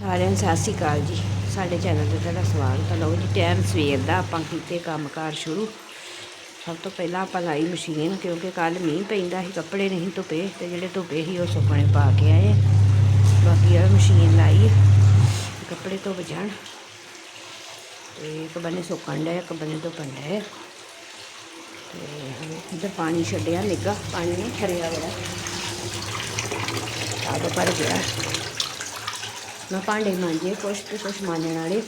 ਸਾਰਿਆਂ ਨੂੰ ਸਤਿ ਸ਼੍ਰੀ ਅਕਾਲ ਜੀ। ਸਾਡੇ ਚੈਨਲ ਤੇ ਤੁਹਾਡਾ ਸਵਾਗਤ ਹੈ। ਲਓ ਜੀ, ਟਾਈਮ ਸਵੇਰ ਦਾ, ਆਪਾਂ ਕੀਤੇ ਕੰਮਕਾਰ ਸ਼ੁਰੂ। ਸਭ ਤੋਂ ਪਹਿਲਾਂ ਆਪਾਂ ਲਾਈ ਮਸ਼ੀਨ, ਕਿਉਂਕਿ ਕੱਲ ਮੀਂਹ ਪੈਂਦਾ ਸੀ, ਕੱਪੜੇ ਨਹੀਂ ਧੁੱਪੇ, ਤੇ ਜਿਹੜੇ ਧੁੱਪੇ ਸੀ, ਉਹ ਸੁੱਕਣੇ ਪਾ ਕੇ ਆਏ ਬਾਕੀ ਆ ਮਸ਼ੀਨ ਲਾਈ ਕੱਪੜੇ ਧੁੱਪ ਜਾਣ। ਤੇ ਇੱਕ ਬੰਨੇ ਸੁੱਕਣ ਡਿਆ, ਇੱਕ ਬੰਨੇ ਧੁੱਪਣ ਡਿਆ। ਤੇ ਇੱਧਰ ਪਾਣੀ ਛੱਡਿਆ ਨਿੱਗਾ ਪਾਣੀ ਨਹੀਂ, ਖਰਿਆ ਬੜਾ। ਆਪ ਭਰ ਗਿਆ। ਮੈਂ ਭਾਂਡੇ ਮਾਂਜੇ, ਕੁਛ ਤੇ ਕੁਛ ਮਾਂਜਣ ਵਾਲੇ।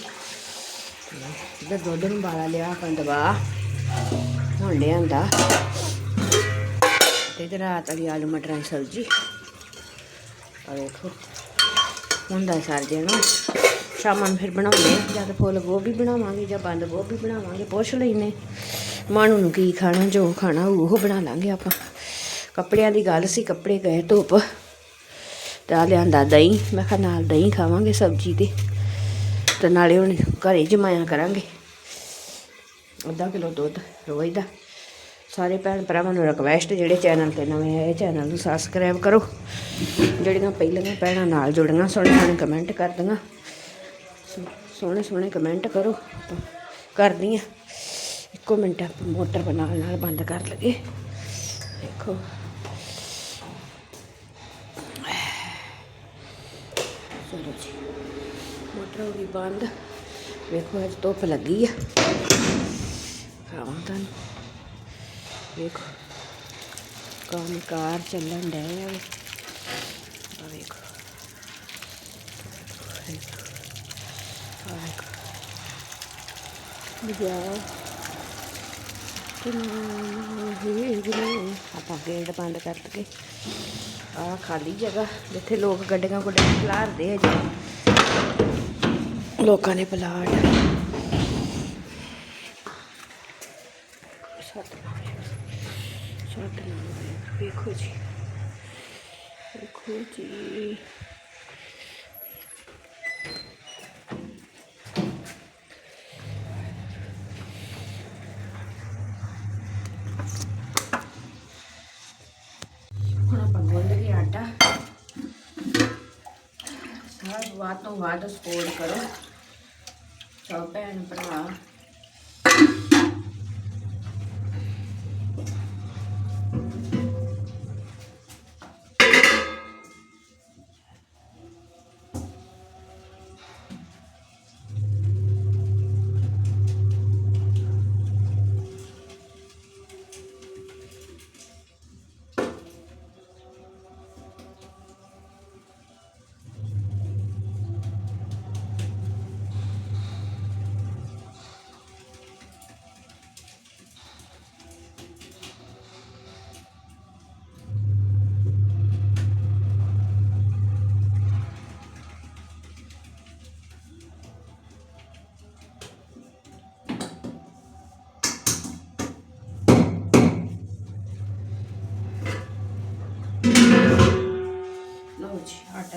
ਤੇ ਦੁੱਧ ਨੂੰ ਬਾਲਾ ਲਿਆ, ਆਪਾਂ ਦਵਾ। ਹੁਣ ਲਿਆਂਦਾ। ਤੇ ਇਧਰ ਰਾਤ ਵਾਲੀ ਆਲੂ ਮਟਰਾਂ ਦੀ ਸਬਜ਼ੀ। ਆ ਵੇਖੋ ਹੁੰਦਾ ਸਰ ਜਾਣਾ ਸ਼ਾਮਾਂ ਨੂੰ ਫਿਰ ਬਣਾਉਂਦੇ ਆ। ਜਾਂ ਤਾਂ ਫੁੱਲ ਗੋਭੀ ਬਣਾਵਾਂਗੇ, ਜਾਂ ਬੰਦ ਗੋਭੀ ਬਣਾਵਾਂਗੇ, ਪੁੱਛ ਲੈਨੇ ਮਾਣੂ ਨੂੰ ਕੀ ਖਾਣਾ, ਜੋ ਖਾਣਾ ਉਹ ਬਣਾ ਲਾਂਗੇ ਆਪਾਂ। ਕੱਪੜਿਆਂ ਦੀ ਗੱਲ ਸੀ, ਕੱਪੜੇ ਗਏ ਧੁੱਪ। ਤੇ ਆ ਲਿਆਂਦਾ ਦਹੀਂ। ਮੈਂ ਕਿਹਾ ਨਾਲ ਦਹੀਂ ਖਾਵਾਂਗੇ ਸਬਜ਼ੀ 'ਤੇ। ਤੇ ਨਾਲੇ ਹੁਣ ਘਰੇ ਜਮਾਇਆ ਕਰਾਂਗੇ। ਅੱਧਾ ਕਿਲੋ ਦੁੱਧ ਰੋਜ਼ ਦਾ। ਸਾਰੇ ਭੈਣ ਭਰਾਵਾਂ ਨੂੰ ਰਿਕਵੈਸਟ ਜਿਹੜੇ ਚੈਨਲ ਤੇ ਨਵੇਂ ਆਏ ਚੈਨਲ ਨੂੰ ਸਬਸਕ੍ਰਾਈਬ ਕਰੋ। ਜਿਹੜੀਆਂ ਪਹਿਲੀਆਂ ਭੈਣਾਂ ਨਾਲ ਜੁੜੀਆਂ, ਸੋਹਣੇ ਸੋਹਣੇ ਕਮੈਂਟ ਕਰਦੀਆਂ। ਸੋ- ਸੋਹਣੇ ਸੋਹਣੇ ਕਮੈਂਟ ਕਰੋ। ਕਰਦੀਆਂ ਇੱਕੋ ਮਿੰਟ ਮੋਟਰ ਬਣਾ ਨਾਲ ਬੰਦ ਕਰ ਲਗੇ ਦੇਖੋ। ਚਲੋ ਜੀ ਮੋਟਰ ਹੋ ਗਈ ਬੰਦ। ਵੇਖੋ, ਅੱਜ ਧੁੱਪ ਲੱਗੀ ਆ। ਖਾਵਾਂ ਤੁਹਾਨੂੰ ਵੇਖੋ, ਕੰਮ ਕਾਰ ਚੱਲਣ ਡਿਆ ਆ। ਆ ਵੇਖੋ। ਆ ਵੇਖੋ। ਆਪਾਂ ਗੇਟ ਬੰਦ ਕਰ ਦਗੇ ਆ ਖਾਲੀ ਜਗ੍ਹਾ, ਜਿੱਥੇ ਲੋਕ ਗੱਡੀਆਂ ਗੁੱਡੀਆਂ ਖਲਾਰਦੇ ਆ ਜੀ। ਲੋਕਾਂ ਨੇ ਪਲਾਟ। ਛੱਤ ਛੱਤ ਵੇਖੋ ਜੀ ਵੇਖੋ ਜੀ ਹੁਣ ਆਪਾਂ ਗੁੰਨ ਕੇ ਆਟਾ ਵੱਧ ਤੋਂ ਵੱਧ ਸਪੋਰਟ ਕਰੋ। ਸਭ ਭੈਣ ਭਰਾ।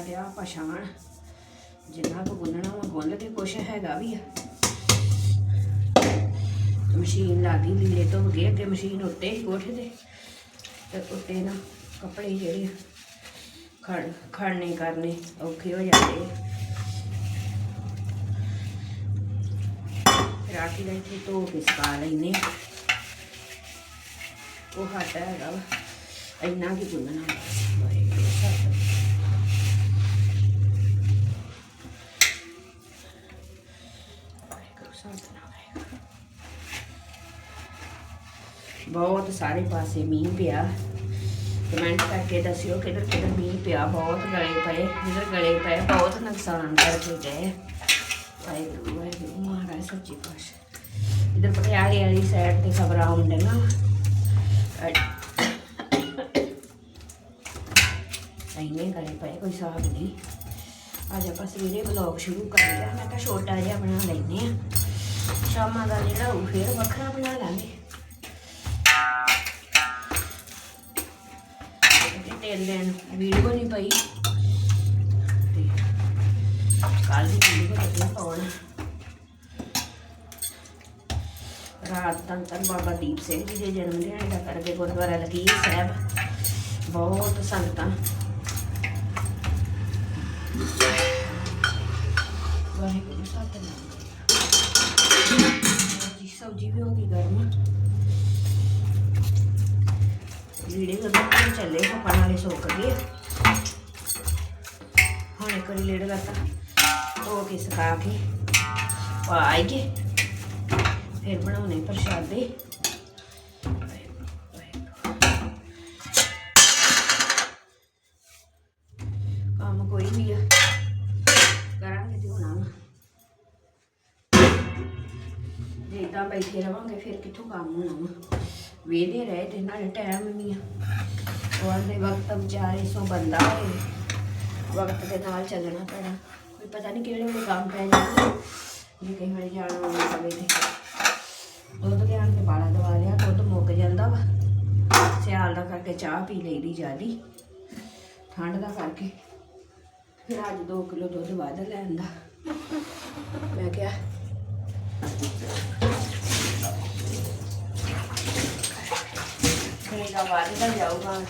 ਜੀ ਆਟਾ ਲਿਆ ਪਛਾਣ ਜਿੰਨਾ ਕੁ ਗੁੰਨਣਾ ਵਾ ਗੁੰਨ ਕੇ ਕੁਛ ਹੈਗਾ ਵੀ ਆ। ਮਸ਼ੀਨ ਲਾ ਦੀ ਲੀੜੇ ਤੋਂ ਗਏ ਅੱਗੇ ਮਸ਼ੀਨ ਉੱਤੇ ਹੀ ਕੋਠੇ ਤੇ। ਤੇ ਉੱਤੇ ਨਾ ਕੱਪੜੇ ਜਿਹੜੇ ਖੜ ਖੜਨੇ ਕਰਨੇ ਔਖੇ ਹੋ ਜਾਂਦੇ ਆ। ਦਾ ਇੱਥੇ ਧੋ ਕੇ ਸੁਕਾ ਲੈਨੇ ਉਹ ਹੱਟ ਹੈਗਾ ਵਾ, ਇੰਨਾ ਕੀ ਗੁੰਨਣਾ ਵਾਹਿਗੁਰੂ ਸਾਹਿਬ ਵਾਹਿਗੁਰੂ ਸਤਿਨਾਮ ਵਾਹਿਗੁਰੂ। ਬਹੁਤ ਸਾਰੇ ਪਾਸੇ ਮੀਂਹ ਪਿਆ। ਕਮੈਂਟ ਕਰਕੇ ਦੱਸਿਓ ਕਿਧਰ ਕਿਧਰ ਮੀਂਹ ਪਿਆ। ਬਹੁਤ ਗਲੇ ਪਏ ਜਿੱਧਰ ਗਲੇ ਪਏ। ਬਹੁਤ ਨੁਕਸਾਨ ਕਰਕੇ ਗਏ। ਵਾਹਿਗੁਰੂ ਵਾਹਿਗੁਰੂ, ਮਹਾਰਾਜ ਸੱਚੀ ਪਾਤਸ਼ਾਹ। ਇਧਰ ਪਟਿਆਲੇ ਵਾਲੀ ਸਾਈਡ ਤੇ ਖਬਰਾਂ ਆਉਂਦੀਆਂ ਇੰਨੇ ਗਲੇ ਪਏ, ਕੋਈ ਹਿਸਾਬ ਨਹੀਂ। ਅੱਜ ਆਪਾਂ ਸਵੇਰੇ ਵਲੌਗ ਸ਼ੁਰੂ ਕਰ ਲਿਆ। ਮੈਂ ਕਿਹਾ ਛੋਟਾ ਜਿਹਾ ਬਣਾ ਲੈਨੇ ਆ ਸ਼ਾਮਾਂ ਦਾ ਜਿਹੜਾ ਉਹ ਫੇਰ ਵੱਖਰਾ ਬਣਾ ਲਾਂਗੇ ਤੇ ਤਿੰਨ ਵੀਡੀਓ ਨਹੀਂ ਪਈ ਕੱਲ ਦੀ ਵੀਡੀਓ ਲੱਗਣਾ ਪਾਉਣਾ ਰਾਤ ਧੰਨ ਧੰਨ ਬਾਬਾ ਦੀਪ ਸਿੰਘ ਜੀ ਦੇ ਜਨਮ ਦਿਹਾੜੇ ਦਾ ਕਰਕੇ ਗੁਰਦੁਆਰਾ ਲਕੀਰ ਸਾਹਿਬ ਬਹੁਤ ਸੰਗਤਾਂ ਵਾਹਿਗੁਰੂ ਸਤਨਾਮ ਲੀੜੇ ਲੱਤਾ ਧੋ ਕੇ ਸੁਕਾ ਕੇ ਪਾਈਏ ਫਿਰ ਬਣਾਉਣੇ ਪ੍ਰਸ਼ਾਦੇ। ਕੰਮ ਕੋਈ ਵੀ ਆ। ਕਰਾਂਗੇ ਤੇ ਹੋਣਾ ਵਾ। ਜੇ ਇਦਾਂ ਬੈਠੇ ਰਵਾਂਗੇ, ਫਿਰ ਕਿੱਥੋਂ ਕੰਮ ਹੋਣਾ ਵਾ? ਵੇਦੇ ਰਹੇ ਤੇ ਨਾਲੇ ਟਾਈਮ ਨਹੀਂ ਆ। ਉਹ ਆਂਦੇ ਵਕਤ ਵਿਚਾਰੇ ਸੋ ਬੰਦਾ ਹੋਏ। ਵਕਤ ਦੇ ਨਾਲ ਚੱਲਣਾ ਪੈਣਾ। ਕੋਈ ਪਤਾ ਨਹੀਂ ਕਿਹੜੇ ਵੇਲੇ ਕੰਮ ਪੈ ਜਾਣਾ। ਜੇ ਕਈ ਵਾਰੀ ਜਾਣਾ ਹੋਵੇ ਪਵੇ ਤੇ ਦੁੱਧ ਲਿਆਣ ਕੇ ਬਾਲਾ ਦਵਾ ਲਿਆ, ਦੁੱਧ ਮੁੱਕ ਜਾਂਦਾ ਵਾ। ਸਿਆਲ ਦਾ ਕਰਕੇ ਚਾਹ ਪੀ ਲਈਦੀ ਜਿਆਦੀ ਠੰਡ ਦਾ ਕਰਕੇ। ਫਿਰ ਅੱਜ 2 ਕਿਲੋ ਦੁੱਧ ਵੱਧ ਲੈਣ ਦਾ। ਮੈਂ ਕਿਹਾ ਕਹੇਗਾ ਵੱਧਦਾ ਜਾਊਗਾ।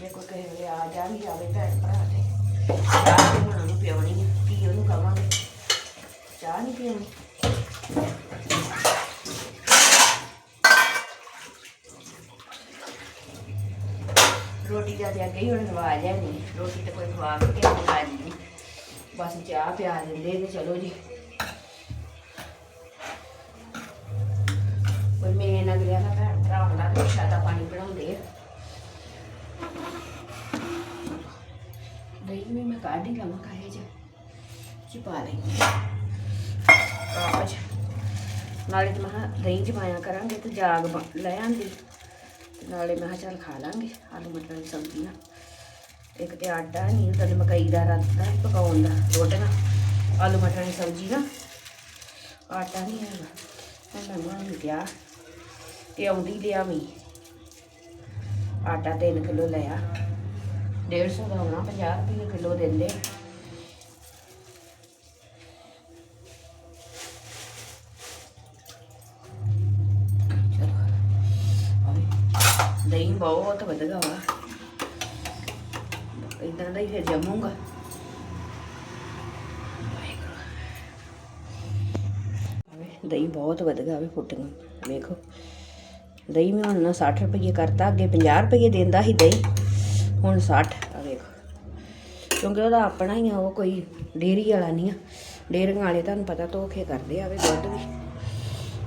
ਜੇ ਕੋਈ ਕਹੇ ਵੇਲੇ ਆ ਜਾ ਵੀ ਜਾਵੇ ਭੈਣ ਭਰਾ ਤੇ। ਚਾਹ ਤੇ ਉਹਨਾਂ ਨੂੰ ਪਿਉਣੀ ਆ, ਕੀ ਉਹਨੂੰ ਕਵਾਂਗੇ? ਚਾਹ ਨਹੀਂ ਪੀਣੀ? ਰੋਟੀ ਦਾ ਤੇ ਅੱਗੇ ਹੀ ਹੁਣ ਰਿਵਾਜ ਹੈ ਨਹੀਂ ਰੋਟੀ ਤੇ ਕੋਈ ਖਵਾ ਕੇ ਕਿਸੇ ਨੂੰ ਰਾਜੀ ਨਹੀਂ ਬਸ ਚਾਹ ਪਿਆ ਦਿੰਦੇ ਤੇ ਚਲੋ ਜੀ। ਕੋਈ ਮੇਨ ਅਗਲਿਆਂ ਦਾ ਭੈਣ ਭਰਾ ਹੁੰਦਾ ਤੇ ਸ਼ਾਦਾ ਪਾਣੀ ਬਣਾਉਂਦੇ ਆ। ਦਹੀਂ ਵੀ ਮੈਂ ਕਾਢ ਹੀ ਲਵਾਂ ਕਾਹੇ ਚ ਚ ਪਾ ਨਾਲੇ ਤੇ ਮੈਂ ਕਿਹਾ ਦਹੀਂ ਚ ਕਰਾਂਗੇ ਤੇ ਜਾਗ ਲੈ ਆਂਦੀ ਤੇ ਨਾਲੇ ਮੈਂ ਕਿਹਾ ਚੱਲ ਖਾ ਲਾਂਗੇ ਆਲੂ ਮਟਰ ਦੀ ਸਬਜ਼ੀ ਨਾਲ ਇੱਕ ਤੇ ਆਟਾ ਨਹੀਂ ਤਾਂ ਮਕਈ ਦਾ ਰਾਤਾ ਪਕਾਉਣ ਦਾ ਰੋਟੀਆਂ ਆਲੂ ਮਟਰ ਦੀ ਸਬਜ਼ੀ ਨਾ ਆਟਾ ਨਹੀਂ ਹੈਗਾ ਹੁਣ ਮੈਂ ਮਾਂ ਨੂੰ ਕਿਹਾ ਤੇ ਆਉਂਦੀ ਲਿਆਵੀਂ ਆਟਾ 3 ਕਿਲੋ ਲਿਆ। 150 ਦਾ ਹੋਣਾ 50 ਰੁਪਏ ਕਿਲੋ ਦਿੰਦੇ। ਦਹੀਂ ਬਹੁਤ ਵਧਗਾ ਵਾ। ਇਦਾਂ ਦਾ ਹੀ ਫਿਰ ਜੰਮੂਗਾ। ਦਹੀਂ ਬਹੁਤ ਵਧਗਾ ਵੇ ਫੁੱਟੀਆਂ। ਵੇਖੋ। ਦਹੀਂ ਮੈਂ ਹੁਣ ਨਾ 60 ਰੁਪਏ ਕਰਤਾ, ਅੱਗੇ 50 ਰੁਪਏ ਦਿੰਦਾ ਸੀ ਦਹੀਂ। ਹੁਣ 60 ਆ ਵੇਖੋ। ਕਿਉਂਕਿ ਉਹਦਾ ਆਪਣਾ ਹੀ ਆ, ਉਹ ਕੋਈ ਡੇਰੀ ਵਾਲਾ ਨਹੀਂ ਆ। ਡੇਰੀਆਂ ਵਾਲੇ ਤੁਹਾਨੂੰ ਪਤਾ ਧੋਖੇ ਕਰਦੇ ਆਵੇ ਦੁੱਧ ਵੀ।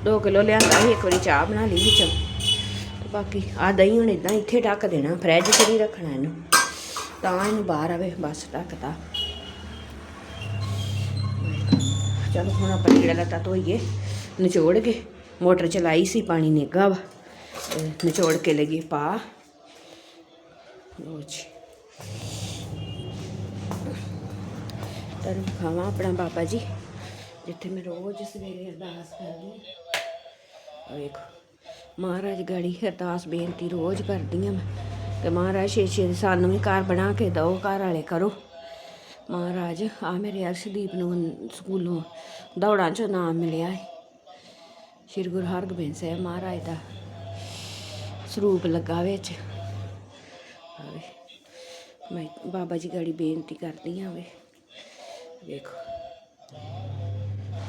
2 ਕਿਲੋ ਲਿਆਂਦਾ ਸੀ, ਇੱਕ ਵਾਰੀ ਚਾਹ ਬਣਾ ਲਈ ਵਿੱਚੋਂ। ਤੇ ਬਾਕੀ ਆ ਦਹੀਂ ਹੁਣ ਇਦਾਂ ਇੱਥੇ ਢੱਕ ਦੇਣਾ, ਫਰਿੱਜ 'ਚ ਨਹੀਂ ਰੱਖਣਾ ਇਹਨੂੰ। ਤਾਂ ਇਹਨੂੰ ਬਾਹਰ ਆਵੇ, ਬਸ ਢੱਕਤਾ। ਚਲੋ ਹੁਣ ਆਪਾਂ ਜਿਹੜਾ ਲੱਤਾ ਧੋਈਏ, ਨਿਚੋੜ ਕੇ। ਮੋਟਰ ਚਲਾਈ ਸੀ, ਪਾਣੀ ਨਿੱਘਾ ਵਾ। ਨਿਚੋੜ ਕੇ ਲਗੀ ਪਾ। ਲੋ ਜੀ। ਤਰਨ ਖਾਵਾਂ ਆਪਣਾ ਬਾਬਾ ਜੀ, ਜਿੱਥੇ ਮੈਂ ਰੋਜ਼ ਸਵੇਰੇ ਅਰਦਾਸ ਕਰਦੀ ਹਾਂ। ਵੇਖੋ, ਮਹਾਰਾਜ ਗਾੜੀ ਅਰਦਾਸ ਬੇਨਤੀ ਰੋਜ਼ ਕਰਦੀ ਹਾਂ ਮੈਂ। ਤੇ ਮਹਾਰਾਜ ਛੇ ਛੇ ਸਾਨੂੰ ਵੀ ਘਰ ਬਣਾ ਕੇ ਦਿਓ, ਘਰ ਵਾਲੇ ਕਰੋ। ਮਹਾਰਾਜ ਆ ਮੇਰੇ ਅਰਸ਼ਦੀਪ ਨੂੰ ਸਕੂਲੋਂ ਦੌੜਾਂ 'ਚੋਂ ਨਾਮ ਮਿਲਿਆ ਹੈ ਸ਼੍ਰੀ ਗੁਰੂ ਹਰਗੋਬਿੰਦ ਸਾਹਿਬ ਮਹਾਰਾਜ ਦਾ ਸਰੂਪ ਲੱਗਾ ਵਿੱਚ ਆਵੇ, ਮੈਂ ਬਾਬਾ ਜੀ ਗਾੜੀ ਬੇਨਤੀ ਕਰਦੀ ਹਾਂ ਵੇ। ਵੇਖੋ।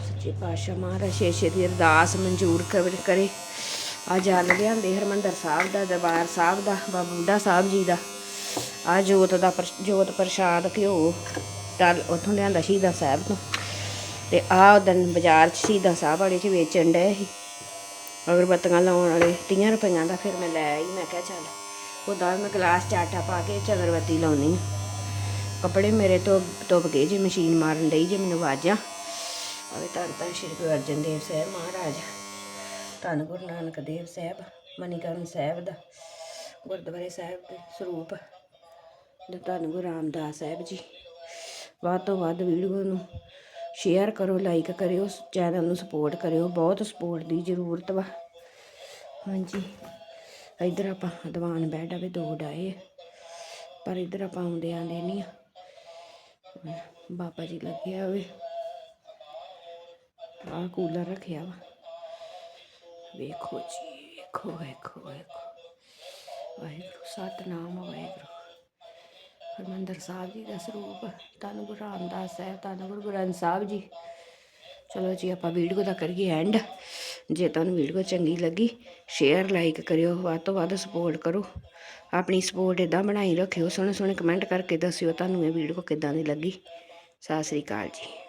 ਸੱਚੇ ਪਾਤਸ਼ਾਹ ਮਹਾਰਾਜ ਸ਼ੇਸ਼ੇ ਦੀ ਅਰਦਾਸ ਮਨਜ਼ੂਰ ਕਰ- ਕਰੇ। ਆ ਜਲ ਲਿਆਂਦੇ ਹਰਮੰਦਰ ਸਾਹਿਬ ਦਾ, ਦਰਬਾਰ ਸਾਹਿਬ ਦਾ, ਬਾਬਾ ਬੁੱਢਾ ਸਾਹਿਬ ਜੀ ਦਾ। ਆ ਜੋਤ ਦਾ ਪ੍ਰ- ਜੋਤ ਪ੍ਰਸ਼ਾਦ ਘਿਓ ਤਲ ਉੱਥੋਂ ਲਿਆਂਦਾ ਸ਼ਹੀਦਾਂ ਸਾਹਿਬ ਤੋਂ। ਤੇ ਆ ਦਿਨ ਬਾਜ਼ਾਰ 'ਚ ਸ਼ਹੀਦਾਂ ਸਾਹਿਬ ਵਾਲੇ 'ਚ ਵੇਚਣ ਡਏ ਸੀ। ਅਗਰਬੱਤੀਆਂ ਲਾਉਣ ਵਾਲੇ 30 ਰੁਪਈਆਂ ਦਾ ਫਿਰ ਮੈਂ ਲੈ ਆਈ, ਮੈਂ ਕਿਹਾ ਚੱਲ ਉਹਦਾ ਮੈਂ ਗਲਾਸ 'ਚ ਆਟਾ ਪਾ ਕੇ ਚ ਅਗਰਬੱਤੀ ਲਾਉਣੀ ਕੱਪੜੇ ਮੇਰੇ ਤੋਂ ਧੁੱਪ ਗਏ ਜੀ, ਮਸ਼ੀਨ ਮਾਰਨ ਡਈ ਜੇ, ਮੈਨੂੰ ਆਵਾਜ਼ਾਂ ਅਵੇ ਧੰਨ ਧੰਨ ਸ਼੍ਰੀ ਗੁਰੂ ਅਰਜਨ ਦੇਵ ਸਾਹਿਬ ਮਹਾਰਾਜ, ਧੰਨ ਗੁਰੂ ਨਾਨਕ ਦੇਵ ਸਾਹਿਬ, ਮਨੀਕਰਨ ਸਾਹਿਬ ਦਾ, ਗੁਰਦੁਆਰੇ ਸਾਹਿਬ ਦੇ ਸਰੂਪ ਧੰਨ ਗੁਰੂ ਰਾਮਦਾਸ ਸਾਹਿਬ ਜੀ। ਵੱਧ ਤੋਂ ਵੱਧ ਵੀਡੀਓ ਨੂੰ ਸ਼ੇਅਰ ਕਰੋ ਲਾਈਕ ਕਰਿਓ ਚੈਨਲ ਨੂੰ ਸਪੋਰਟ ਕਰਿਓ, ਬਹੁਤ ਸਪੋਰਟ ਦੀ ਜ਼ਰੂਰਤ ਵਾ। ਹਾਂਜੀ, ਇੱਧਰ ਆਪਾਂ ਦੀਵਾਨ ਬੈੱਡ ਆਵੇ ਦੋ ਡਾਏ ਪਰ ਇੱਧਰ ਆਪਾਂ ਆਉਂਦੇ ਆਂਦੇ ਨਹੀਂ ਬਾਬਾ ਜੀ ਲੱਗਿਆ ਹੋਵੇ, ਆਹ ਕੂਲਰ ਰੱਖਿਆ ਵਾ। ਵੇਖੋ ਜੀ, ਵੇਖੋ ਵੇਖੋ ਵੇਖੋ। ਵਾਹਿਗੁਰੂ, ਸਤਨਾਮ ਵਾਹਿਗੁਰੂ। ਹਰਿਮੰਦਰ ਸਾਹਿਬ ਜੀ ਦਾ ਸਰੂਪ, ਧੰਨ ਗੁਰੂ ਰਾਮਦਾਸ ਸਾਹਿਬ, ਧੰਨ ਗੁਰੂ ਗ੍ਰੰਥ ਸਾਹਿਬ ਜੀ। ਚਲੋ ਜੀ, ਆਪਾਂ ਵੀਡੀਓ ਦਾ ਕਰੀਏ ਐਂਡ ਜੇ ਤੁਹਾਨੂੰ ਵੀਡੀਓ ਚੰਗੀ ਲੱਗੀ ਸ਼ੇਅਰ ਲਾਈਕ ਕਰਿਓ, ਵੱਧ ਤੋਂ ਵੱਧ ਸਪੋਰਟ ਕਰੋ। ਆਪਣੀ ਸਪੋਰਟ ਇਦਾਂ ਬਣਾਈ ਰੱਖਿਓ ਸੋਹਣੇ ਸੋਹਣੇ ਕਮੈਂਟ ਕਰਕੇ ਦੱਸਿਓ ਤੁਹਾਨੂੰ ਇਹ ਵੀਡੀਓ ਕਿੱਦਾਂ ਦੀ ਲੱਗੀ। ਸਤਿ ਸ੍ਰੀ ਅਕਾਲ ਜੀ।